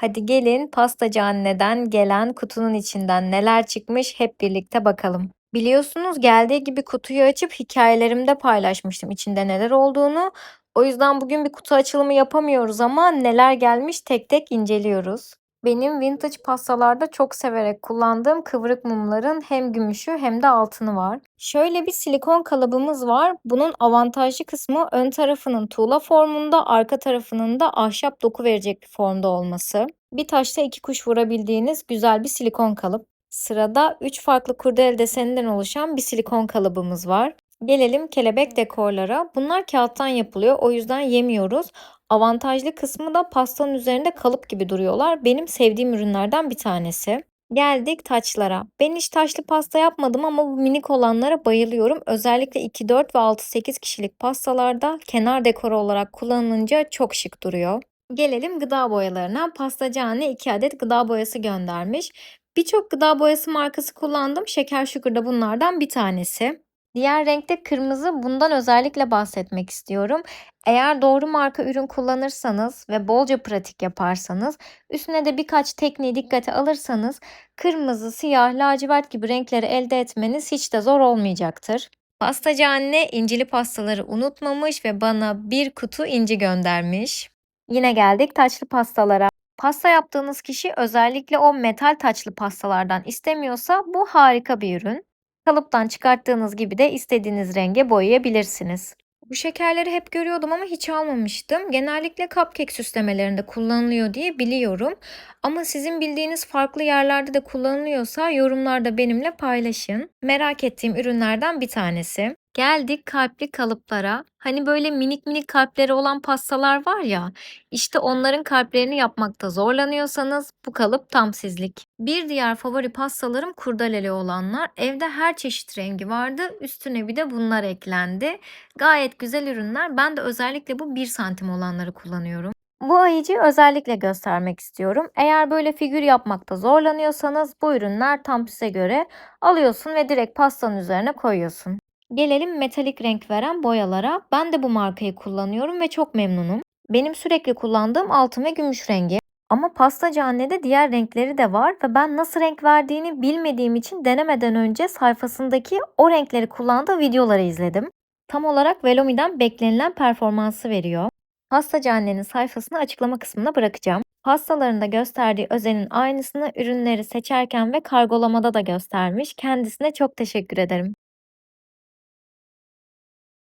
Hadi gelin pastacı anneden gelen kutunun içinden neler çıkmış hep birlikte bakalım. Biliyorsunuz geldiği gibi kutuyu açıp hikayelerimde paylaşmıştım içinde neler olduğunu. O yüzden bugün bir kutu açılımı yapamıyoruz ama neler gelmiş tek tek inceliyoruz. Benim vintage pastalarda çok severek kullandığım kıvrık mumların hem gümüşü hem de altını var. Şöyle bir silikon kalıbımız var. Bunun avantajlı kısmı ön tarafının tuğla formunda, arka tarafının da ahşap doku verecek bir formda olması. Bir taşla iki kuş vurabildiğiniz güzel bir silikon kalıp. Sırada 3 farklı kurdele deseninden oluşan bir silikon kalıbımız var. Gelelim kelebek dekorlara. Bunlar kağıttan yapılıyor o yüzden yemiyoruz. Avantajlı kısmı da pastanın üzerinde kalıp gibi duruyorlar. Benim sevdiğim ürünlerden bir tanesi. Geldik taçlara. Ben hiç taşlı pasta yapmadım ama bu minik olanlara bayılıyorum. Özellikle 2, 4 ve 6, 8 kişilik pastalarda kenar dekoru olarak kullanılınca çok şık duruyor. Gelelim gıda boyalarına. Pastacı anne 2 adet gıda boyası göndermiş. Birçok gıda boyası markası kullandım. Şeker Sugar da bunlardan bir tanesi. Diğer renkte kırmızı. Bundan özellikle bahsetmek istiyorum. Eğer doğru marka ürün kullanırsanız ve bolca pratik yaparsanız, üstüne de birkaç tekniği dikkate alırsanız kırmızı, siyah, lacivert gibi renkleri elde etmeniz hiç de zor olmayacaktır. Pastacı anne incili pastaları unutmamış ve bana bir kutu inci göndermiş. Yine geldik taçlı pastalara. Pasta yaptığınız kişi özellikle o metal taçlı pastalardan istemiyorsa bu harika bir ürün. Kalıptan çıkarttığınız gibi de istediğiniz renge boyayabilirsiniz. Bu şekerleri hep görüyordum ama hiç almamıştım. Genellikle cupcake süslemelerinde kullanılıyor diye biliyorum. Ama sizin bildiğiniz farklı yerlerde de kullanılıyorsa yorumlarda benimle paylaşın. Merak ettiğim ürünlerden bir tanesi. Geldik kalpli kalıplara. Hani böyle minik minik kalpleri olan pastalar var ya, işte onların kalplerini yapmakta zorlanıyorsanız bu kalıp tam sizlik. Bir diğer favori pastalarım kurdaleli olanlar. Evde her çeşit rengi vardı. Üstüne bir de bunlar eklendi. Gayet güzel ürünler. Ben de özellikle bu 1 santim olanları kullanıyorum. Bu ayıcıyı özellikle göstermek istiyorum. Eğer böyle figür yapmakta zorlanıyorsanız bu ürünler tam size göre. Alıyorsun ve direkt pastanın üzerine koyuyorsun. Gelelim metalik renk veren boyalara. Ben de bu markayı kullanıyorum ve çok memnunum. Benim sürekli kullandığım altın ve gümüş rengi. Ama pastacı annede diğer renkleri de var ve ben nasıl renk verdiğini bilmediğim için denemeden önce sayfasındaki o renkleri kullandığı videoları izledim. Tam olarak Velomi'den beklenilen performansı veriyor. Pastacı annenin sayfasını açıklama kısmına bırakacağım. Pastalarında gösterdiği özenin aynısını ürünleri seçerken ve kargolamada da göstermiş. Kendisine çok teşekkür ederim.